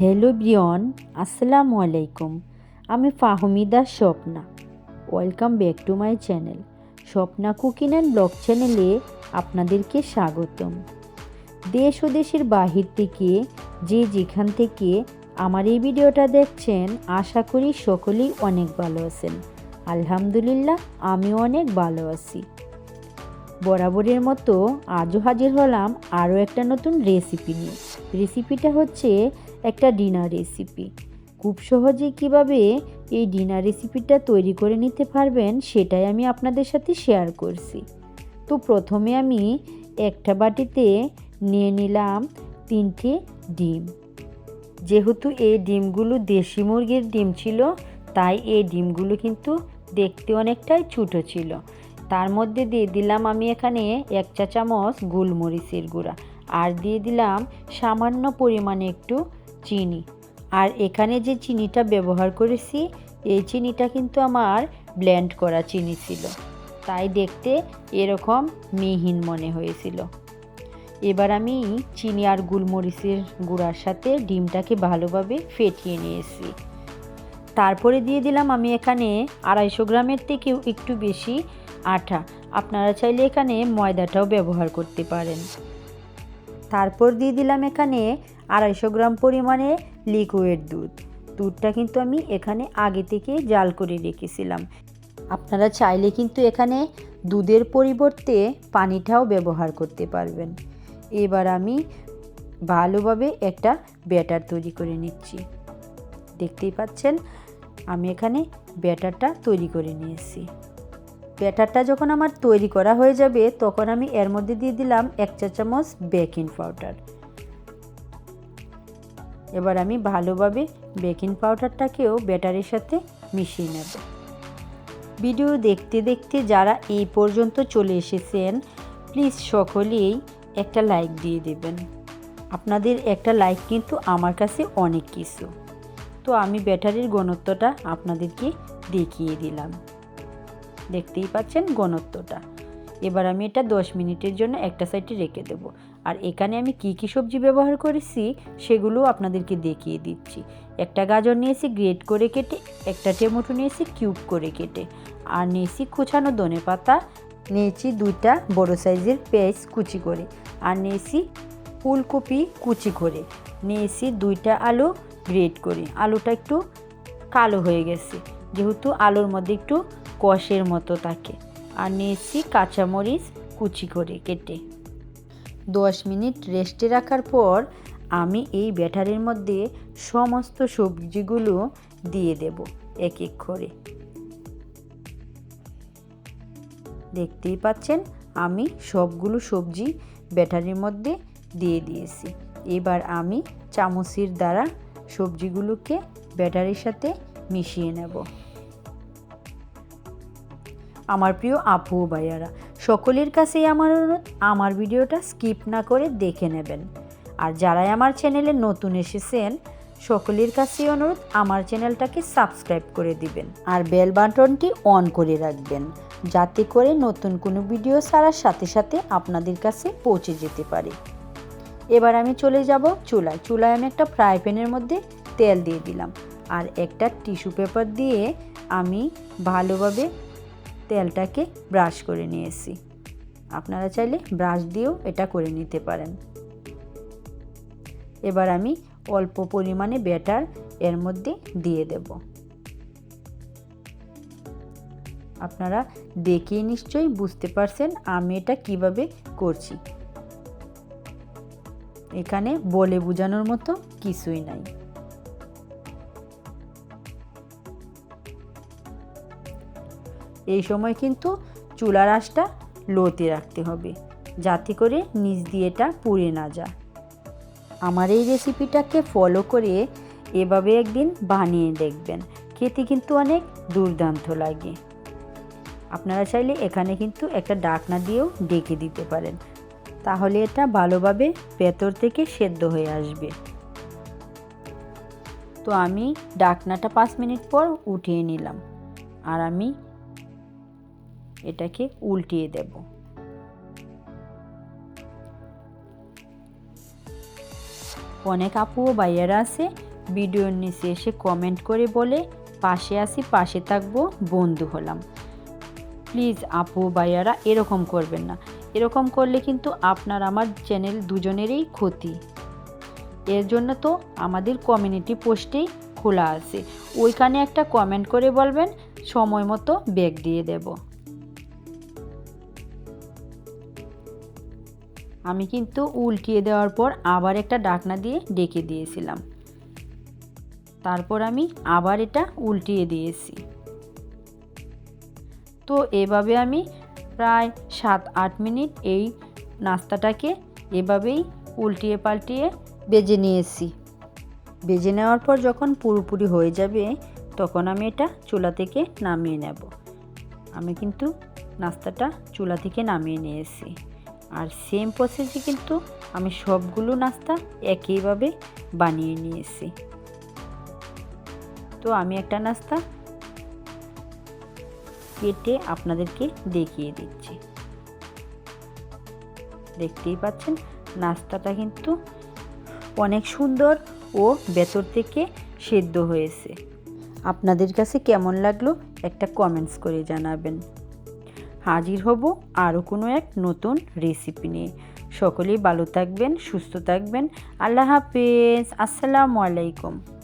Hello Brian, আসসালামু আলাইকুম। আমি Fahmida Swapna. Welcome back to my channel. Swapna cooking and vlog চ্যানেলে আপনাদেরকে স্বাগতম। দেশ ও দেশের বাহির থেকে যে যেখান থেকে আমার এই ভিডিওটা দেখছেন, আশা করি সকলেই অনেক ভালো আছেন। আলহামদুলিল্লাহ, আমিও অনেক ভালো আছি। বরাবরের মতো আজও হাজির হলাম আরও একটা নতুন রেসিপি নিয়ে। রেসিপিটা হচ্ছে একটা ডিনার রেসিপি খুব সহজে কীভাবে এই ডিনার রেসিপিটা তৈরি করে নিতে পারবেন সেটাই আমি আপনাদের সাথে শেয়ার করছি। তো প্রথমে আমি একটা বাটিতে নিয়ে নিলাম তিনটে ডিম। যেহেতু এই ডিমগুলো দেশি মুরগির ডিম ছিল, তাই এই ডিমগুলো কিন্তু দেখতে অনেকটাই ছোটো ছিল। তার মধ্যে দিয়ে দিলাম আমি এখানে এক চা চামচ গোলমরিচের গুঁড়া। আর দিয়ে দিলাম সামান্য পরিমাণে একটু চিনি। আর এখানে যে চিনিটা ব্যবহার করেছি, এই চিনিটা কিন্তু আমার ব্লেন্ড করা চিনি ছিল। তাই দেখতে এরকম মিহিন মনে হয়েছিল। এবার আমি চিনি আর গোলমরিচের গুঁড়ার সাথে ডিমটাকে ভালোভাবে ফেটিয়ে নিয়েছি। তারপরে দিয়ে দিলাম আমি এখানে আড়াইশো গ্রামের থেকেও একটু বেশি আটা আপনারা চাইলে এখানে ময়দাটাও ব্যবহার করতে পারেন। তারপর দিয়ে দিলাম এখানে আড়াইশো গ্রাম পরিমাণে লিকুইড দুধ। দুধটা কিন্তু আমি এখানে আগে থেকে জাল করে রেখেছিলাম। আপনারা চাইলে কিন্তু এখানে দুধের পরিবর্তে পানিটাও ব্যবহার করতে পারবেন। এবার আমি ভালোভাবে একটা ব্যাটার তৈরি করে নিচ্ছি। দেখতেই পাচ্ছেন, আমি এখানে ব্যাটারটা তৈরি করে নিয়েছি। ব্যাটারটা যখন আমার তৈরি করা হয়ে যাবে, তখন আমি এর মধ্যে দিয়ে দিলাম এক চা চামচ বেকিং পাউডার। এবার আমি ভালোভাবে বেকিং পাউডারটাকেও ব্যাটারের সাথে মিশিয়ে নেব। ভিডিও দেখতে দেখতে যারা এই পর্যন্ত চলে এসেছেন, প্লিজ সকলেই একটা লাইক দিয়ে দেবেন। আপনাদের একটা লাইক কিন্তু আমার কাছে অনেক কিছু। তো আমি ব্যাটারির ঘনত্বটা আপনাদেরকে দেখিয়ে দিলাম। দেখতেই পাচ্ছেন ঘনত্বটা এবার আমি এটা দশ মিনিটের জন্য একটা সাইডে রেখে দেব। আর এখানে আমি কি কি সবজি ব্যবহার করেছি সেগুলো আপনাদেরকে দেখিয়ে দিচ্ছি। একটা গাজর নিয়েছি গ্রেট করে কেটে, একটা টমেটো নিয়েছি কিউব করে কেটে। আর নিয়েছি কুচানো ধনে পাতা, নিয়েছি দুইটা বড় সাইজের পেঁয়াজ কুচি করে। আর নিয়েছি ফুলকপি কুচি করে। নিয়েছি দুইটা আলু গ্রেট করে। আলুটা একটু কালো হয়ে গেছে। যেহেতু আলুর মধ্যে একটু কষের মতো থাকে আর নিয়েছি কাঁচামরিচ কুচি করে কেটে। দশ মিনিট রেস্টে রাখার পর আমি এই ব্যাটারের মধ্যে সমস্ত সবজিগুলো দিয়ে দেব এক এক করে। দেখতেই পাচ্ছেন, আমি সবগুলো সবজি ব্যাটারির মধ্যে দিয়ে দিয়েছি। এবার আমি চামচের দ্বারা সবজিগুলোকে ব্যাটারির সাথে মিশিয়ে নেব। আমার প্রিয় আপু ভাইয়ারা, সকলের কাছেই আমার অনুরোধ, আমার ভিডিওটা স্কিপ না করে দেখে নেবেন। আর যারাই আমার চ্যানেলে নতুন এসেছেন, সকলের কাছেই অনুরোধ, আমার চ্যানেলটাকে সাবস্ক্রাইব করে দিবেন। আর বেল বাটনটি অন করে রাখবেন, যাতে করে নতুন কোনো ভিডিও ছাড়ার সাথে সাথে আপনাদের কাছে পৌঁছে যেতে পারে। এবার আমি চলে যাব চুলায়। চুলায় আমি একটা ফ্রাই প্যানের মধ্যে তেল দিয়ে দিলাম। আর একটা টিস্যু পেপার দিয়ে আমি ভালোভাবে তেলটাকে ব্রাশ করে নিয়েছি। আপনারা চাইলে ব্রাশ দিয়েও এটা করে নিতে পারেন। এবার আমি অল্প পরিমাণে ব্যাটার এর মধ্যে দিয়ে দেব। আপনারা দেখেই নিশ্চয়ই বুঝতে পারছেন আমি এটা কীভাবে করছি। এখানে বলে বোঝানোর মতো কিছুই নাই। এই সময় কিন্তু চুলার আঁচটা লোতে রাখতে হবে, যাতে করে নিচ দিয়ে এটা পুড়ে না যায়। আমার এই রেসিপিটাকে ফলো করে এভাবে একদিন বানিয়ে দেখবেন, খেতে কিন্তু অনেক দুর্দান্ত লাগে। আপনারা চাইলে এখানে কিন্তু একটা ডাকনা দিয়েও ডেকে দিতে পারেন, তাহলে এটা ভালোভাবে ভেতর থেকে সেদ্ধ হয়ে আসবে। তো আমি ডাকনাটা পাঁচ মিনিট পর উঠিয়ে নিলাম, আর আমি এটাকে উল্টিয়ে দেব। অনেক আপু ও ভাইয়ারা আছে, ভিডিওর নিচে এসে কমেন্ট করে বলে, পাশে আসি পাশে থাকব, বন্ধু হলাম। প্লিজ আপু ভাইয়ারা, এরকম করবেন না। এরকম করলে কিন্তু আপনার, আমার চ্যানেল দুজনেরই ক্ষতি। এর জন্য তো আমাদের কমিউনিটি পোস্টেই খোলা আছে। ওইখানে একটা কমেন্ট করে বলবেন, সময় মতো ব্যাগ দিয়ে দেব। আমি কিন্তু উল্টিয়ে দেওয়ার পর আবার একটা ডাকনা দিয়ে ডেকে দিয়েছিলাম। তারপর আমি আবার এটা উল্টিয়ে দিয়েছি। তো এভাবে আমি প্রায় সাত, আট মিনিট এই নাস্তাটাকে এভাবেই উল্টিয়ে পাল্টিয়ে বেজে নিয়েছি। বেজে নেওয়ার পর যখন পুরোপুরি হয়ে যাবে, তখন আমি এটা চুলা থেকে নামিয়ে নেব। আমি কিন্তু নাস্তাটা চুলা থেকে নামিয়ে নিয়েছি। আর সেম প্রসেসে কিন্তু আমি সবগুলো নাস্তা একইভাবে বানিয়ে নিয়েছি। তো আমি একটা নাস্তা কেটে আপনাদেরকে দেখিয়ে দিচ্ছি। দেখতেই পাচ্ছেন, নাস্তাটা কিন্তু অনেক সুন্দর ও ভেতর থেকে সেদ্ধ হয়েছে। আপনাদের কাছে কেমন লাগল একটা কমেন্টস করে জানাবেন। হাজির হব আরও কোনো এক নতুন রেসিপি নিয়ে। সকলেই ভালো থাকবেন, সুস্থ থাকবেন। আল্লাহ হাফেজ। আসসালামু আলাইকুম।